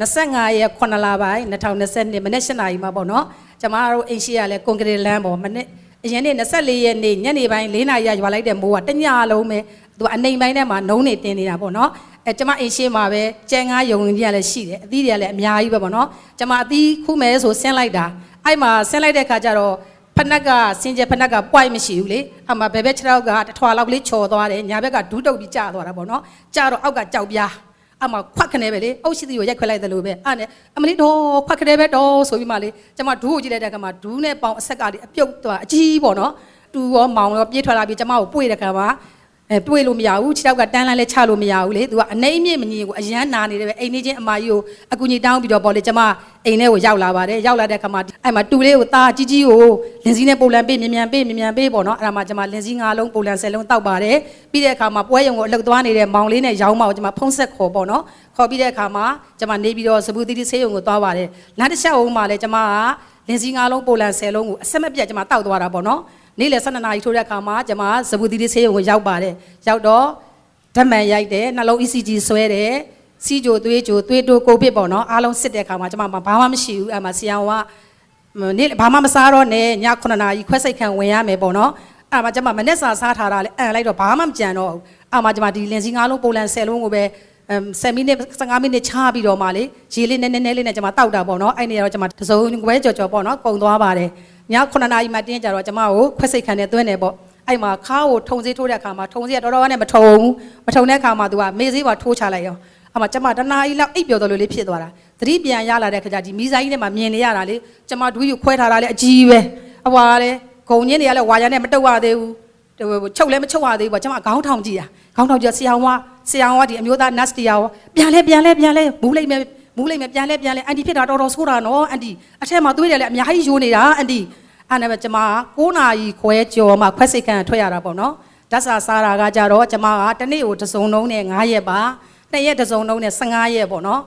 25ရက်9လပိုင်း2020မနေ့7နာရီမှာပေါ့နော်ကျမတို့အိမ်ရှိရလဲကွန်ကရစ်လမ်းပေါ့မနေ့အရင်နေ့24ရက်နေ့ညနေပိုင်း4နာရီရွာလိုက်တဲ့မိုးကတညလုံးပဲသူအနိုင်ပိုင်းထဲမှာနှုံးနေတင်နေတာပေါ့နော်အဲကျမအိမ်ရှိမှာပဲကြံငါးယုံကြီးကလည်းရှိတယ်အသီးတွေကလည်းအများကြီးပဲပေါ့နော်ကျမအသီးခုမဲဆိုဆင်းလိုက်တာအဲ့မှာဆင်းလိုက်တဲ့ခါကျတော့ဖနက်ကစင်ကြဖနက်က point မရှိဘူးလေအမှဘယ်ဘက်ခြေထောက်ကတထွာလောက်ကလေးချော်သွားတယ်ညာဘက်ကဒူးတုပ်ပြီးကျသွားတာပေါ့နော်ကျတော့အောက်ကကြောက်ပြား အမခွက်ခနဲပဲလေအုတ်ရှိသီကိုရိုက်ခွက်လိုက်တယ်လို့ပဲအဲ့နဲ့အမလေးတော့ခွက်ခနဲပဲတော့ဆိုပြီးမှလေကျမဒူးကိုကြည့်လိုက်တဲ့အခါမှာဒူးနဲ့ပေါင်အဆက်ကလေအပြုတ်သွားအကြီးပေါ့နော်တူရောမောင်ရောပြေးထွက်လာပြီးကျမကိုပွေတဲ့ခါမှာ အဲပွေလို့မရဘူးခြေထောက်ကတန်းလန်းလဲချလို့မရဘူးလေသူကအနှိမ့်အမြင့်မမြင်ကိုအရန်နာနေတယ်ပဲအိမ်နေချင်းအမကြီးကိုအကူကြီးတောင်းပြီးတော့ပေါ့လေကျမအိမ်ထဲကိုရောက်လာပါတယ်ရောက်လာတဲ့အခါမှာအဲ့မှာတူလေးကိုသားကြီးကြီးကိုလင်းစည်းနဲ့ပုံလန်ပေးမြန်မြန်ပေးမြန်မြန်ပေးပေါ့နော်အဲ့ဒါမှကျမလင်းစည်းငါးလုံးပုံလန်ဆယ်လုံးတောက်ပါတယ်ပြီးတဲ့အခါမှာပွဲရုံကိုအလုတ်သွားနေတဲ့မောင်လေးနဲ့ရောင်းမောင်ကိုကျမဖုံးဆက်ခေါ်ပေါ့နော်ခေါ်ပြီးတဲ့အခါမှာကျမနေပြီးတော့စပူတီတီဆေးရုံကိုသွားပါတယ်လမ်းတစ်ချက်အောင်မှာလဲကျမကလင်းစည်းငါးလုံးပိုလန်ဆယ်လုံးကိုအဆက်မပြတ်ကျမတောက်သွားတာပေါ့နော် နေ့လယ်12နာရီထိုးတဲ့အခါမှာကျမစပူတီတီဆေးရုံကိုရောက်ပါတယ်ရောက်တော့ဓာတ်မှန်ရိုက်တယ်နှလုံး ECG ဆွဲတယ်စီဂျိုသွေးဂျိုသွေးတိုးကိုဗစ်ပေါ့နော်အားလုံးစစ်တဲ့အခါမှာကျမဘာမှမရှိဘူးအဲ့မှာဆီယံကနေ့ဘာမှမစားတော့နဲ့ည9နာရီခွဲစိတ်ခံဝင်ရမယ်ပေါ့နော်အဲ့မှာကျမမနေ့စာစားထားတာလဲအန်လိုက်တော့ဘာမှမကြံတော့ဘူးအဲ့မှာကျမဒီလင်းစည်းငါးလုံးပိုလန်ဆယ်လုံးကိုပဲအမ်10မိနစ်15မိနစ်ချပြီးတော့မှလေရေလေးနည်းနည်းနည်းလေးနဲ့ကျွန်မတောက်တာပေါ့နော်အဲ့နေတော့ကျွန်မတစုံခွဲကြော်ကြော်ပေါ့နော်ကုံသွားပါတယ် ည9နာရီမှတင်းကြတော့ကျွန်မကိုခွက်စိတ်ခံနဲ့သွင်းတယ်ပေါ့အဲ့မှာခါကိုထုံစေးထိုးတဲ့အခါမှာထုံစေးကတော်တော်နဲ့မထုံဘူးမထုံတဲ့အခါမှာသူကမေးစေးပါထိုးချလိုက်ရောအဲ့မှာကျွန်မတနားကြီးလောက်အိပ်ပျော်တော်လို့လေးဖြစ်သွားတာသတိပြန်ရလာတဲ့ခါကျဒီမီဇိုင်းထဲမှာမြင်နေရတာလေကျွန်မဒူးယူခွဲထားတာလေအကြီးပဲအဝါလေဂုံညင်းတွေကလည်းဝါရနဲ့မတုတ်ရသေးဘူးချုပ်လည်းမချုပ်ရသေးဘူးပေါ့ကျွန်မခေါင်းထောင်ကြည့်တာခေါင်းထောင်ကြည့်ဆရာဝန်ကဆရာဝန်ကဒီအမျိုးသား nurse တရားရောပြန်လဲပြန်လဲပြန်လဲမူးလိုက်မယ်မူးလိုက်မယ်ပြန်လဲပြန်လဲအန်တီဖြစ်တာတော်တော်ဆိုးတာနော်အန်တီအထက်မှာသွေးတယ်လည်းအများကြီးယိုးနေတာအန်တီ အဲ့ဒါပဲကျွန်မ9နာရီခွဲကြော်မှခွဲစိတ်ကန်ထွက်ရတာပေါ့နော်ဓာတ်စာစားတာကကြတော့ကျွန်မကတစ်နေ့ကိုတစ်စုံလုံးနဲ့9ရက်ပါနှစ်ရက်တစ်စုံလုံးနဲ့15ရက်ပေါ့နော်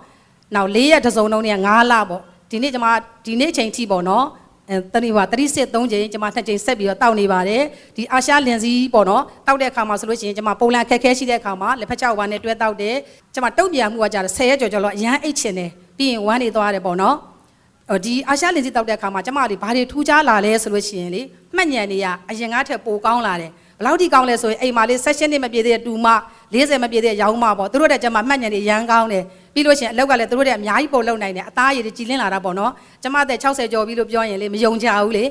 နောက်4ရက်တစ်စုံလုံးနဲ့9လပေါ့ဒီနေ့ကျွန်မဒီနေ့ချိန်ထိပေါ့နော်အဲတတိပါ36 3ချိန်ကျွန်မနှစ်ချိန်ဆက်ပြီးတော့တောက်နေပါတယ်ဒီအာရှလင်စီပေါ့နော်တောက်တဲ့အခါမှာဆိုလို့ရှိရင်ကျွန်မပုံလန်ခက်ခဲရှိတဲ့အခါမှာလက်ဖက်ချောက်ဝမ်းနဲ့တွဲတောက်တယ်ကျွန်မတုတ်ပြန်မှုကကြာ10ရက်ကျော်ကျော်လောက်အရန်အိတ်ချင်တယ်ပြီးရင်ဝမ်းနေသွားတယ်ပေါ့နော်ဟို ဒီအာရှလင်စီတောက်တဲ့အခါမှာကျွန်မတွေဘာတွေထူးခြားလာလဲဆိုလို့ရှိရင်လေမှတ်ဉာဏ်တွေကအရင်ကထက်ပိုကောင်းလာတယ်ဘယ်လောက်ထိကောင်းလဲဆိုရင်အိမ်မှာလေး session တွေမပြည့်သေးတဲ့တူမ40မပြည့်သေးတဲ့ရောင်းမပေါ့သူတို့တဲ့ကျွန်မမှတ်ဉာဏ်တွေရန်ကောင်းတယ်ပြီးလို့ရှိရင်အလောက်ကလည်းသူတို့တဲ့အများကြီးပို့လုံနိုင်တယ်အသားရည်တွေကြည်လင်းလာတာပေါ့နော်ကျွန်မတဲ့60ကျော်ပြီးလို့ပြောရင်လေမယုံကြဘူးလေ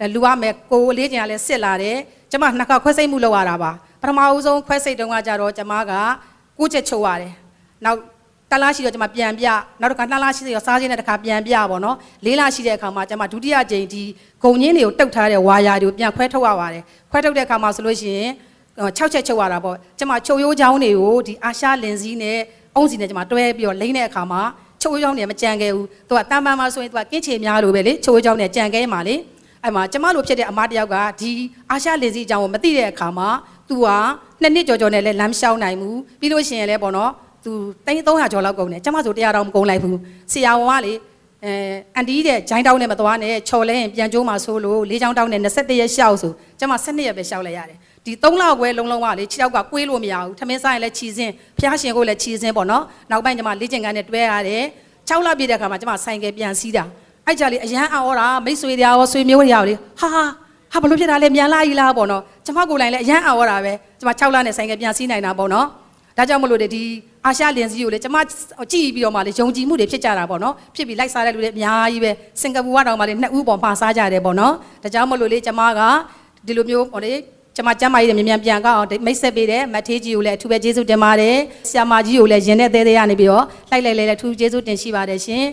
အဲလူရမယ်ကိုယ်လေးကျင်ကလည်းစစ်လာတယ်ကျမနှစ်ခါခွဲစိတ်မှုလုပ်ရတာပါပထမဦးဆုံးခွဲစိတ်တုန်းကကြတော့ကျမကကိုချက်ချုပ်ရတယ်နောက် တလားရှိတော့ကျမပြန်ပြနောက်တစ်ခါနှစ်လားရှိတော့စားခြင်းနဲ့တစ်ခါပြန်ပြပေါ့နော်လေးလားရှိတဲ့အခါမှာကျမဒုတိယကြိမ်ဒီဂုံညင်းတွေကိုတုတ်ထားတဲ့ဝါယာတွေကိုပြန်ခွဲထုတ်ရပါတယ်ခွဲထုတ်တဲ့အခါမှာဆိုလို့ရှိရင်6ချက်ချုပ်ရတာပေါ့ကျမချုပ်ရိုးချောင်းတွေကိုဒီအာရှလင်စည်းနဲ့အုံးစီနဲ့ကျမတွဲပြီးတော့လိမ့်တဲ့အခါမှာချုပ်ရိုးချောင်းတွေမကြံခဲ့ဘူးသူကတန်ပန်းမှာဆိုရင်သူကကင်းချေများလို့ပဲလေချုပ်ရိုးချောင်းတွေကြံခဲ့မှာလေအဲ့မှာကျမလိုဖြစ်တဲ့အမတယောက်ကဒီအာရှလင်စီအကြောင်းကိုမသိတဲ့အခါမှာ तू ကနှစ်နှစ်ကြော်ကြော်နဲ့လည်းလမ်းမလျှောက်နိုင်ဘူးပြီးလို့ရှိရင်လည်းပေါ့နော် तू တိုင်း300ကျော်လောက်ကုန်တယ်ကျမဆို100တောင်မကုန်လိုက်ဘူးဆရာဝန်ကလေအဲအန်တီတဲ့ဂျိုင်းတောင်းနဲ့မသွားနဲ့ချော်လဲရင်ပြန်ကျိုးမှာဆိုလို့လေးချောင်းတောင်းနဲ့21ရက်ရှောက်ဆိုကျမ12ရက်ပဲရှောက်လိုက်ရတယ်ဒီ3လခွဲလုံးလုံးကလေ6ယောက်ကကွေးလို့မရဘူးထမင်းစားရင်လည်းခြီစင်းဖျားရှင်ကိုလည်းခြီစင်းပေါ့နော်နောက်ပိုင်းကျမလေ့ကျင့်ခန်းနဲ့တွဲရတယ်6လပြည့်တဲ့အခါမှာကျမဆိုင်ကယ်ပြန်စီးတာအဲ့ကြလေအရန်အော်တာမိတ်ဆွေတရားရောဆွေမျိုးတရားရောလေဟာဟာဟာဘလို့ဖြစ်တာလဲမြန်လာကြီးလားပေါ့နော်ကျမကိုယ်တိုင်လည်းအရန်အော်တာပဲကျမ6လနဲ့ဆိုင်ကပြန်စီးနိုင်တာပေါ့နော် ဒါကြောင့်မလို့လေဒီအာရှလင်စီကိုလေကျမကြည့်ပြီးတော့မှလေယုံကြည်မှုတွေဖြစ်ကြတာပေါ့နော်ဖြစ်ပြီးလိုက်စားတဲ့လူတွေအများကြီးပဲစင်ကာပူကတော့မှလေနှစ်ဦးပေါ်မှာစားကြတယ်ပေါ့နော်ဒါကြောင့်မလို့လေကျမကဒီလိုမျိုးဟောလေကျမကျမ်းမာရေးမြန်မြန်ပြန်ကောက်အောင်မိတ်ဆက်ပေးတယ်မတ်ထေးကြီးကိုလည်းအထူးပဲကျေးဇူးတင်ပါတယ်ဆရာမကြီးကိုလည်းရင်နဲ့သေးသေးရနေပြီးတော့လိုက်လိုက်လဲလဲအထူးကျေးဇူးတင်ရှိပါတယ်ရှင်